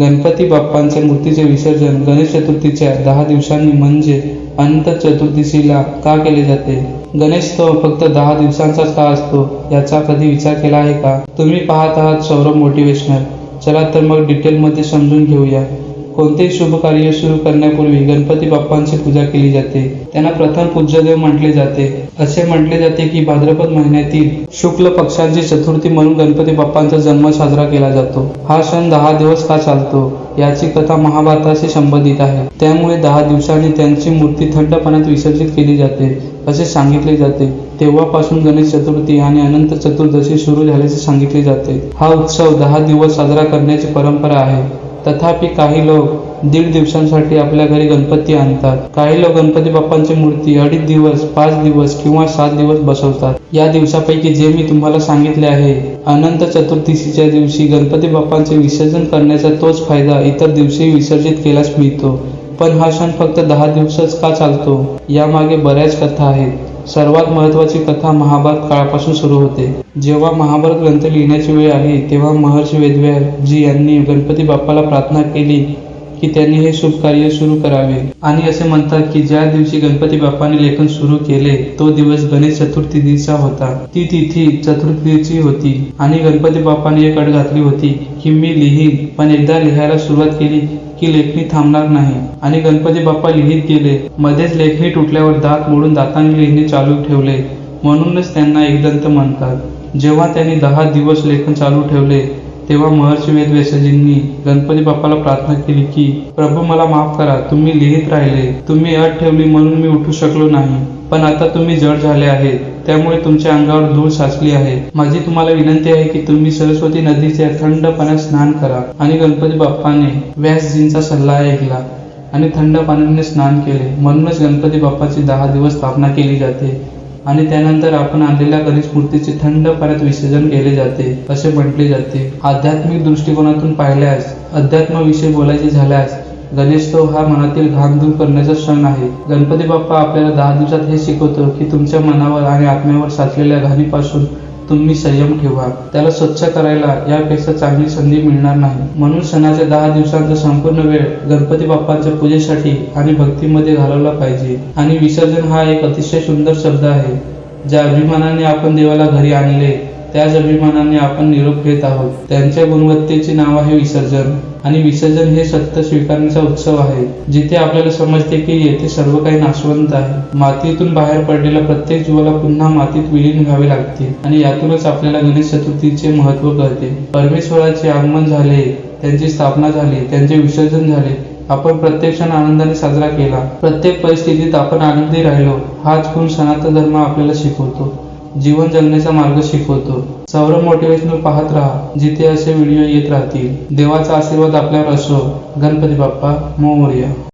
गणपती बाप्पांच्या मूर्तीचे विसर्जन गणेश चतुर्थीच्या दहा दिवसांनी म्हणजे अनंत चतुर्दशीला का केले जाते? गणेशोत्सव फक्त दहा दिवसांचाच का असतो? याचा कधी विचार केला आहे का? तुम्ही पाहत आहात सौरभ मोटिवेशनल. चला तर मग डिटेलमध्ये समजून घेऊया. कोणतेही शुभ कार्य सुरू करण्यापूर्वी गणपती बाप्पांची पूजा केली जाते. त्यांना प्रथम पूज्यदेव म्हटले जाते. असे म्हटले जाते की भाद्रपद महिन्यातील शुक्ल पक्षांची चतुर्थी म्हणून गणपती बाप्पांचा जन्म साजरा केला जातो. हा सण दहा दिवस का चालतो? याची कथा महाभारताशी संबंधित आहे. त्यामुळे दहा दिवसांनी त्यांची मूर्ती थंड पाण्यात विसर्जित केली जाते असे सांगितले जाते. तेव्हापासून गणेश चतुर्थी आणि अनंत चतुर्दशी सुरू झाल्याचे सांगितले जाते. हा उत्सव दहा दिवस साजरा करण्याची परंपरा आहे. तथापि काही लोक दीड दिवसांसाठी आपल्या घरी गणपती आणतात. काही लोक गणपती बाप्पांची मूर्ती अडीच दिवस पाच दिवस किंवा सात दिवस बसवतात. या दिवसापैकी जे मी तुम्हाला सांगितले आहे अनंत चतुर्दशीच्या दिवशी गणपती बाप्पांचे विसर्जन करण्याचा तोच फायदा इतर दिवशी विसर्जित केल्यास मिळतो. पण हा सण फक्त दहा दिवसच का चालतो? यामागे बऱ्याच कथा आहेत. सर्वात महत्वाची कथा महाभारत काळापासून सुरू होते. जेव्हा महाभारत ग्रंथ लिहिण्याची वेळ आली तेव्हा महर्षी वेदव्यास जी यांनी गणपती बाप्पाला प्रार्थना केली की त्यांनी हे शुभ कार्य सुरू करावे. आणि असे म्हणतात की ज्या दिवशी गणपती बाप्पाने लेखन सुरू केले तो दिवस गणेश चतुर्थीचा होता. ती तिथी चतुर्थीची होती. आणि गणपती बाप्पाने एक अट घातली होती की मी लिहीन पण एकदा लिहायला सुरुवात केली की लेखणी थांबणार नाही. आणि गणपती बाप्पा लिहित गेले. मध्येच लेखणी तुटल्यावर दात मोडून दातांनी लिहिणे चालू ठेवले. म्हणूनच त्यांना एकदंत म्हणतात. जेव्हा त्यांनी दहा दिवस लेखन चालू ठेवले तेव्हा महर्षी वेदव्यासजींनी गणपती बाप्पाला प्रार्थना केली की प्रभू मला माफ करा तुम्ही लिहित राहिले. तुम्ही अट ठेवली म्हणून मी उठू शकलो नाही. पण आता तुम्ही जड झाले आहेत. त्यामुळे तुमच्या अंगावर धूळ साचली आहे. माझी तुम्हाला विनंती आहे की तुम्ही सरस्वती नदीच्या थंड पाण्यात स्नान करा. आणि गणपती बाप्पाने व्यासजींचा सल्ला ऐकला आणि थंड पाण्याने स्नान केले. म्हणूनच गणपती बाप्पाची दहा दिवस स्थापना केली जाते. आणि त्यानंतर आपण आणलेल्या गणेश मूर्तीचे थंड पाण्यात विसर्जन केले जाते असे म्हटले जाते. आध्यात्मिक दृष्टिकोनातून पाहिल्यास अध्यात्माविषयी बोलायचे झाल्यास गणेशोत्सव हा मनातील घाण दूर करण्याचा क्षण आहे. गणपती बाप्पा आपल्याला दहा दिवसात हे शिकवतो की तुमच्या मनावर आणि आत्म्यावर साचलेल्या घाणीपासून तुम्ही संयम ठेवा. त्याला स्वच्छ करायला यापेक्षा चांगली संधी मिळणार नाही. म्हणून सणाच्या दहा दिवसांचा संपूर्ण वेळ गणपती बाप्पांच्या पूजेसाठी आणि भक्तीमध्ये घालवला पाहिजे. आणि विसर्जन हा एक अतिशय सुंदर शब्द आहे. ज्या अभिमानाने आपण देवाला घरी आणले त्याच अभिमानाने आपण निरोप घेत आहोत. त्यांच्या गुणवत्तेचे नाव आहे विसर्जन. आणि विसर्जन हे सत्य स्वीकारण्याचा उत्सव आहे. जिथे आपल्याला समजते की येथे सर्व काही नाशवंत आहे. मातीतून बाहेर पडलेल्या प्रत्येक जीवाला पुन्हा मातीत विलीन व्हावे लागते आणि यातूनच आपल्याला गणेश चतुर्थीचे महत्त्व कळते. परमेश्वराचे आगमन झाले त्यांची स्थापना झाली त्यांचे विसर्जन झाले. आपण प्रत्येक क्षण आनंदाने साजरा केला. प्रत्येक परिस्थितीत आपण आनंदी राहिलो. हाच गुण सनातन धर्म आपल्याला शिकवतो. जीवन जगण्याचा मार्ग शिकवतो. सौरभ मोटिवेशनल पाहत राहा जिथे असे व्हिडिओ येत राहतील. देवाचा आशीर्वाद आपल्यावर असो. गणपती बाप्पा मोर्या.